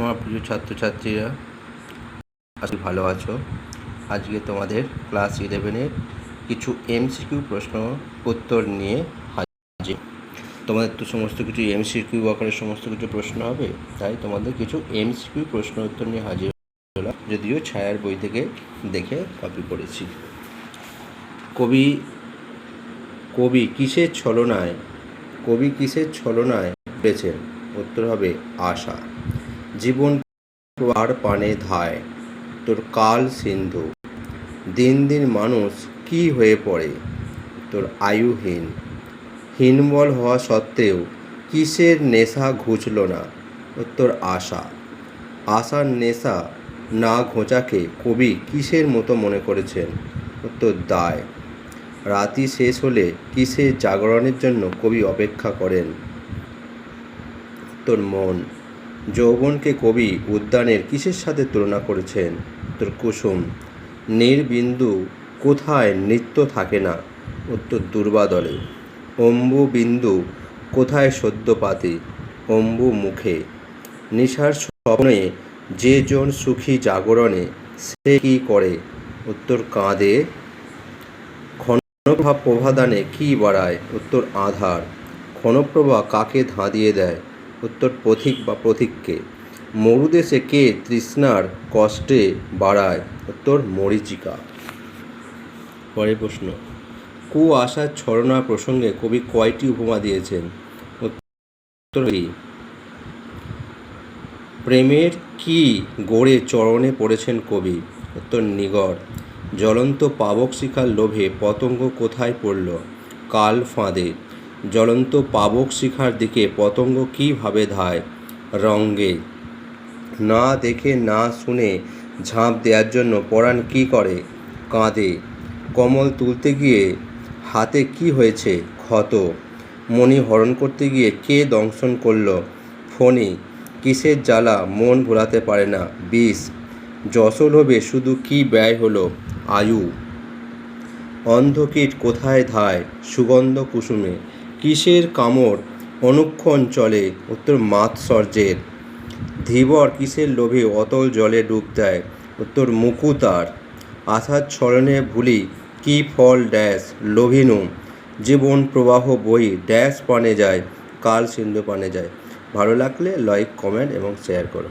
আমার প্রিয় ছাত্রছাত্রীরা আজকে ভালো আছো। আজকে তোমাদের ক্লাস ইলেভেনের কিছু এমসিকিউ প্রশ্ন উত্তর নিয়ে হাজির। তোমাদের তো সমস্ত কিছু এমসিকিউ আকারে সমস্ত কিছু প্রশ্ন হবে, তাই তোমাদের কিছু এমসিকিউ প্রশ্ন উত্তর নিয়ে হাজির হলাম, যদিও ছায়ার বই থেকে দেখে কপি করেছি। কবি কবি কিসের ছলনায়, কবি কিসের ছলনায় বেছেন উত্তর হবে আশা। জীবন আর পানে ধায়, তোর কাল সিন্ধু। দিন দিন মানুষ কি হয়ে পড়ে, তোর আয়ুহীন। হীনবল হওয়া সত্ত্বেও কিসের নেশা ঘুচল না উত্তর আশা। আশার নেশা না ঘোচাকে কবি কিসের মতো মনে করেছেন উত্তর দায়। রাতি শেষ হলে কিসের জাগরণের জন্য কবি অপেক্ষা করেন, তোর মন। যৌবনকে কবি উদ্যানের কিসের সাথে তুলনা করেছেন? উত্তর কুসুম নির্বিন্দু কোথায় নৃত্য থাকে না? উত্তর দুর্বাদলে। অম্বু বিন্দু কোথায় সদ্যপাতি? অম্বু মুখে নিশার স্বপ্নে যে জন সুখী জাগরণে, সে কি করে? উত্তর কাঁদে। ক্ষণপ্রভা প্রভাদানে কি বাড়ায়? উত্তর আধার। ক্ষণপ্রভা কাকে ধাঁধিয়ে দেয়? উত্তর পথিক বা পথিককে। মরুদেশে কে তৃষ্ণার কষ্টে বাড়ায়, উত্তর মরীচিকা। পরের প্রশ্ন, কু আশার ছলনা প্রসঙ্গে কবি কয়টি উপমা দিয়েছেন? উত্তর প্রেমের কি গড়ে চরণে পড়েছেন কবি? উত্তর নিগড়। জ্বলন্ত পাবক শিখার লোভে পতঙ্গ কোথায় পড়ল? কাল ফাঁদে। জ্বলন্ত পাবক শিখার দিকে পতঙ্গ কীভাবে ধায়? রঙ্গে। না দেখে, না শুনে ঝাঁপ দেওয়ার জন্য পরাণ কী করে? কাঁদে। কমল তুলতে গিয়ে হাতে কি হয়েছে? ক্ষত। মণি হরণ করতে গিয়ে কে দংশন করল? ফণি। কিসের জ্বালা? মন ভোলাতে পারে না। বিষ। যশোলোভে শুধু কি ব্যয় হলো? আয়ু। অন্ধকীট কোথায় ধায়? সুগন্ধ কুসুমে। কিসের কামড় অনুক্ষণ চলে, উত্তর মাৎসর্যের। ধীবর কিসের লোভে অতল জলে ডুব দেয়, উত্তর মুকুতার। আশার ছলনে ভুলি, কি ফল ড্যাশ? লোভিনু। জীবন প্রবাহ বই, ড্যাশ পানে যায়, কাল সিন্ধু পানে যায়। ভালো লাগলে লাইক কমেন্ট এবং শেয়ার করো।